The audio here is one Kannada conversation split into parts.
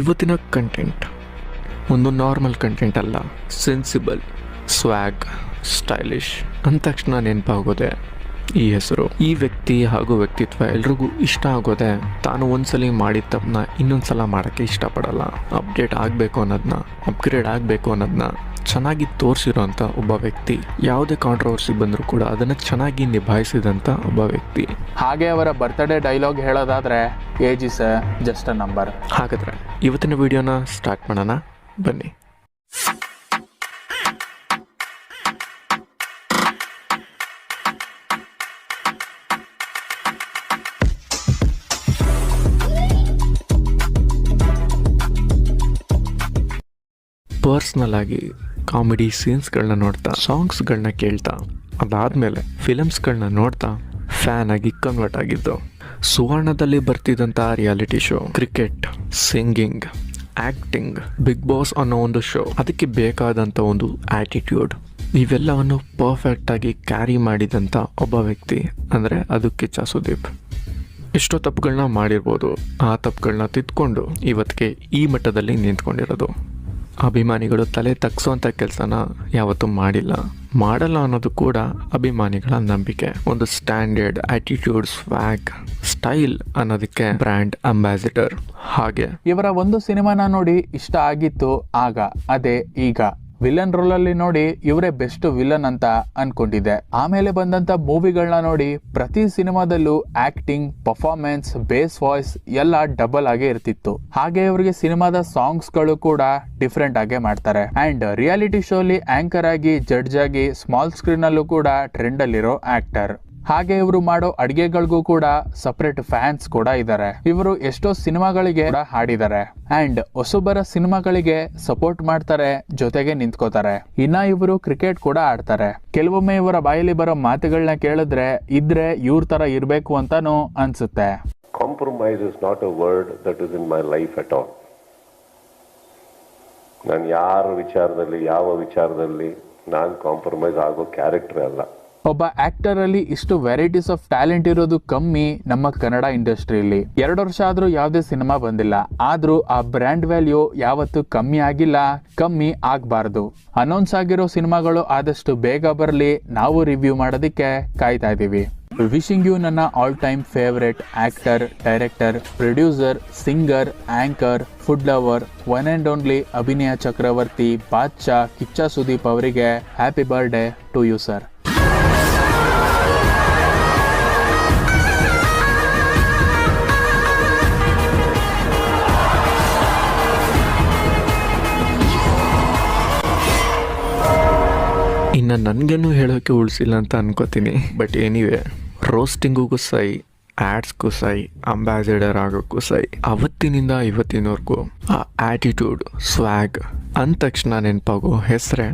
ಇವತ್ತಿನ ಕಂಟೆಂಟ್ ಒಂದು ನಾರ್ಮಲ್ ಕಂಟೆಂಟ್ ಅಲ್ಲ ಸೆನ್ಸಿಬಲ್ ಸ್ವ್ಯಾಗ್ ಸ್ಟೈಲಿಶ್ ಅಂದ ತಕ್ಷಣ ನೆನಪಾಗೋದೆ ಈ ಹೆಸರು. ಈ ವ್ಯಕ್ತಿ ಹಾಗೂ ವ್ಯಕ್ತಿತ್ವ ಎಲ್ರಿಗೂ ಇಷ್ಟ ಆಗೋದೆ ತಾನು ಒಂದ್ಸಲಿ ಮಾಡಿದ ತಪ್ಪನ್ನ ಇನ್ನೊಂದ್ಸಲ ಮಾಡೋಕ್ಕೆ ಇಷ್ಟಪಡಲ್ಲ. ಅಪ್ಡೇಟ್ ಆಗಬೇಕು ಅನ್ನೋದನ್ನ ಅಪ್ಗ್ರೇಡ್ ಆಗಬೇಕು ಅನ್ನೋದನ್ನ ಚೆನ್ನಾಗಿ ತೋರಿಸಿರೋಂಥ ಒಬ್ಬ ವ್ಯಕ್ತಿ. ಯಾವುದೇ ಕಾಂಟ್ರವರ್ಸಿ ಬಂದರೂ ಕೂಡ ಅದನ್ನು ಚೆನ್ನಾಗಿ ನಿಭಾಯಿಸಿದಂಥ ಒಬ್ಬ ವ್ಯಕ್ತಿ. ಹಾಗೆ ಅವರ ಬರ್ತ್ಡೇ ಡೈಲಾಗ್ ಹೇಳೋದಾದ್ರೆ age is just a number ಹಾಗಾದ್ರೆ ಇವತ್ತಿನ ವಿಡಿಯೋನ ಸ್ಟಾರ್ಟ್ ಮಾಡೋಣ. ಬನ್ನಿ. ಪರ್ಸ್ನಲ್ ಆಗಿ ಕಾಮಿಡಿ ಸೀನ್ಸ್ಗಳನ್ನ ನೋಡ್ತಾ ಸಾಂಗ್ಸ್ಗಳನ್ನ ಕೇಳ್ತಾ, ಅದಾದಮೇಲೆ ಫಿಲಮ್ಸ್ಗಳನ್ನ ನೋಡ್ತಾ ಫ್ಯಾನ್ ಆಗಿ ಕನ್ವರ್ಟ್ ಆಗಿದ್ದು. ಸುವರ್ಣದಲ್ಲಿ ಬರ್ತಿದ್ದಂಥ reality show cricket singing acting Bigg Boss ಅನ್ನೋ ಒಂದು ಶೋ ಅದಕ್ಕೆ ಬೇಕಾದಂಥ ಒಂದು ಆ್ಯಟಿಟ್ಯೂಡ್ ಇವೆಲ್ಲವನ್ನು ಪರ್ಫೆಕ್ಟಾಗಿ ಕ್ಯಾರಿ ಮಾಡಿದಂಥ ಒಬ್ಬ ವ್ಯಕ್ತಿ ಅಂದರೆ ಅದು ಕಿಚ್ಚ ಸುದೀಪ್ ಎಷ್ಟೋ ತಪ್ಪುಗಳನ್ನ ಮಾಡಿರ್ಬೋದು. ಆ ತಪ್ಪುಗಳನ್ನ ತಿದ್ಕೊಂಡು ಇವತ್ತಿಗೆ ಈ ಮಟ್ಟದಲ್ಲಿ ನಿಂತ್ಕೊಂಡಿರೋದು. ಅಭಿಮಾನಿಗಳು ತಲೆ ತಗ್ಸುವಂಥ ಕೆಲಸನ ಯಾವತ್ತೂ ಮಾಡಿಲ್ಲ. ಮಾಡಲ್ಲ ಅನ್ನೋದು ಕೂಡ ಅಭಿಮಾನಿಗಳ ನಂಬಿಕೆ. ಒಂದು ಸ್ಟ್ಯಾಂಡರ್ಡ್ ಆಟಿಟ್ಯೂಡ್ ಸ್ವ್ಯಾಗ್ ಸ್ಟೈಲ್ ಅನ್ನೋದಕ್ಕೆ ಬ್ರ್ಯಾಂಡ್ ಅಂಬಾಸಿಡರ್ ಹಾಗೆ. ಇವರ ಒಂದು ಸಿನಿಮಾನ ನೋಡಿ ಇಷ್ಟ ಆಗಿತ್ತು, ಆಗ, ಅದೇ ಈಗ. ವಿಲನ್ ರೋಲ್ ಅಲ್ಲಿ ನೋಡಿ ಇವರೇ ಬೆಸ್ಟ್ ವಿಲನ್ ಅಂತ ಅನ್ಕೊಂಡಿದ್ದೆ. ಆಮೇಲೆ ಬಂದಂತ ಮೂವಿಗಳನ್ನ ನೋಡಿ ಪ್ರತಿ ಸಿನಿಮಾದಲ್ಲೂ ಆಕ್ಟಿಂಗ್, ಪರ್ಫಾರ್ಮೆನ್ಸ್, ಬೇಸ್ ವಾಯ್ಸ್ ಎಲ್ಲ ಡಬಲ್ ಆಗೇ ಇರ್ತಿತ್ತು. ಹಾಗೆ ಇವರಿಗೆ ಸಿನಿಮಾದ ಸಾಂಗ್ಸ್ಗಳು ಕೂಡ ಡಿಫ್ರೆಂಟ್ ಆಗೇ ಮಾಡ್ತಾರೆ. ಅಂಡ್ ರಿಯಾಲಿಟಿ ಶೋಲಿ ಆಂಕರ್ ಆಗಿ, ಜಡ್ಜ್ ಆಗಿ, ಸ್ಮಾಲ್ ಸ್ಕ್ರೀನ್ ಅಲ್ಲೂ ಕೂಡ ಟ್ರೆಂಡ್ ಅಲ್ಲಿರೋ ಆಕ್ಟರ್. ಹಾಗೆ ಇವರು ಮಾಡೋ ಅಡಿಗೆಗಳಿಗೂ ಕೂಡ ಸಪರೇಟ್ ಫ್ಯಾನ್ಸ್ ಕೂಡ ಇದ್ದಾರೆ ಇವರು ಎಷ್ಟೋ ಸಿನಿಮಾಗಳಿಗೆ ಹಾಡಿದ್ದಾರೆ ಅಂಡ್ ಹೊಸಬರ ಸಿನಿಮಾಗಳಿಗೆ ಸಪೋರ್ಟ್ ಮಾಡ್ತಾರೆ, ಜೊತೆಗೆ ನಿಂತ್ಕೋತಾರೆ. ಇನ್ನ ಇವರು ಕ್ರಿಕೆಟ್ ಕೂಡ ಆಡ್ತಾರೆ. ಕೆಲವೊಮ್ಮೆ ಇವರ ಬಾಯಲ್ಲಿ ಬರೋ ಮಾತುಗಳನ್ನ ಕೇಳಿದ್ರೆ, ಇದ್ರೆ ಇವ್ರ ತರ ಇರಬೇಕು ಅಂತಾನು ಅನ್ಸುತ್ತೆ. Compromise is not a word that is in my life at all ನಾನು ಯಾರ ವಿಚಾರದಲ್ಲಿ, ಯಾವ ವಿಚಾರದಲ್ಲಿ ನಾನು ಕಾಂಪ್ರಮೈಸ್ ಆಗೋ ಕ್ಯಾರೆಕ್ಟರ್ ಅಲ್ಲ. ಒಬ್ಬ ಆಕ್ಟರ್ ಅಲ್ಲಿ ಇಷ್ಟು ವೆರೈಟೀಸ್ ಆಫ್ ಟ್ಯಾಲೆಂಟ್ ಇರೋದು ಕಮ್ಮಿ ನಮ್ಮ ಕನ್ನಡ ಇಂಡಸ್ಟ್ರಿಯಲ್ಲಿ. ಎರಡು ವರ್ಷ ಆದ್ರೂ ಯಾವುದೇ ಸಿನಿಮಾ ಬಂದಿಲ್ಲ. ಆದ್ರೂ ಆ ಬ್ರ್ಯಾಂಡ್ ವ್ಯಾಲ್ಯೂ ಯಾವತ್ತೂ ಕಮ್ಮಿ ಆಗಿಲ್ಲ, ಕಮ್ಮಿ ಆಗಬಾರ್ದು. ಅನೌನ್ಸ್ ಆಗಿರೋ ಸಿನಿಮಾಗಳು ಆದಷ್ಟು ಬೇಗ ಬರಲಿ, ನಾವು ರಿವ್ಯೂ ಮಾಡೋದಕ್ಕೆ ಕಾಯ್ತಾ ಇದೀವಿ. ವಿಶಿಂಗ್ ಯು ನನ್ನ all time favourite actor director producer singer anchor food lover one and only Abhinaya Chakravarthy, Badshah, Kichcha Sudeep ಅವರಿಗೆ happy birthday to you sir ಇನ್ನು ನನಗೇನು ಹೇಳೋಕ್ಕೆ ಉಳಿಸಿಲ್ಲ ಅಂತ ಅನ್ಕೋತೀನಿ. ಬಟ್ ಏನಿವೆ ರೋಸ್ಟಿಂಗಿಗೂ ಸೈ ಆ್ಯಡ್ಸ್ಗೂ ಸೈ ಅಂಬಾಸಿಡರ್ ಆಗೋಕ್ಕೂ ಸೈ, ಅವತ್ತಿನಿಂದ ಇವತ್ತಿನವರೆಗೂ ಆ ಆ್ಯಟಿಟ್ಯೂಡ್ ಸ್ವ್ಯಾಗ್ ಅಂದ ತಕ್ಷಣ ನೆನಪಾಗೋ ಹೆಸರೇ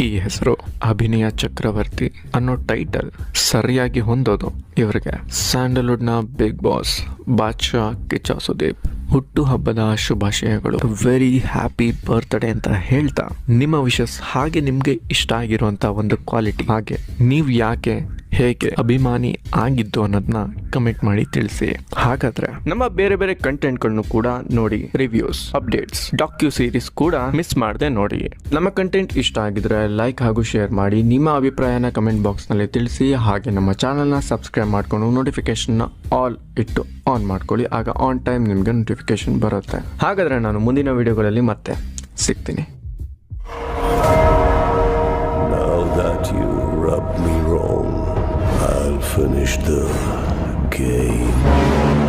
ಈ ಹೆಸರು. ಅಭಿನಯ ಚಕ್ರವರ್ತಿ ಅನ್ನೋ ಟೈಟಲ್ ಸರಿಯಾಗಿ ಹೊಂದೋದು ಇವರಿಗೆ. ಸ್ಯಾಂಡಲ್ವುಡ್ನ ಬಿಗ್ ಬಾಸ್ ಬಾದ್ಶಾ ಕಿಚ್ಚ ಸುದೀಪ್ ಹುಟ್ಟು ಹಬ್ಬದ ಶುಭಾಶಯಗಳು. ವೆರಿ ಹ್ಯಾಪಿ ಬರ್ತ್ಡೇ ಅಂತ ಹೇಳ್ತಾ, ನಿಮ್ಮ ವಿಷಸ್ ಹಾಗೆ ನಿಮಗೆ ಇಷ್ಟ ಆಗಿರುವಂತ ಒಂದು ಕ್ವಾಲಿಟಿ ಹಾಗೆ, ನೀವು ಯಾಕೆ ಹೇಗೆ ಅಭಿಮಾನಿ ಆಗಿದ್ದು ಅನ್ನೋದನ್ನ ಕಮೆಂಟ್ ಮಾಡಿ ತಿಳಿಸಿ. ಹಾಗಾದ್ರೆ ನಮ್ಮ ಬೇರೆ ಬೇರೆ ಕಂಟೆಂಟ್ಗಳನ್ನು ಕೂಡ ನೋಡಿ ರಿವ್ಯೂಸ್ ಅಪ್ಡೇಟ್ಸ್ ಡಾಕ್ಯೂ ಸೀರೀಸ್ ಕೂಡ ಮಿಸ್ ಮಾಡದೆ ನೋಡಿ. ನಮ್ಮ ಕಂಟೆಂಟ್ ಇಷ್ಟ ಆಗಿದ್ರೆ ಲೈಕ್ ಹಾಗೂ ಶೇರ್ ಮಾಡಿ, ನಿಮ್ಮ ಅಭಿಪ್ರಾಯನ ಕಮೆಂಟ್ ಬಾಕ್ಸ್ನಲ್ಲಿ ತಿಳಿಸಿ. ಹಾಗೆ ನಮ್ಮ ಚಾನಲ್ನ ಸಬ್ಸ್ಕ್ರೈಬ್ ಮಾಡ್ಕೊಂಡು ನೋಟಿಫಿಕೇಶನ್ ಆಲ್ ಇಟ್ಟು ಆನ್ ಮಾಡ್ಕೊಳ್ಳಿ. ಆಗ ಆನ್ ಟೈಮ್ ನಿಮಗೆ ನೋಟಿಫಿಕೇಶನ್ ಬರುತ್ತೆ. ಹಾಗಾದ್ರೆ ನಾನು ಮುಂದಿನ ವಿಡಿಯೋಗಳಲ್ಲಿ ಮತ್ತೆ ಸಿಗ್ತೀನಿ. Finish the game.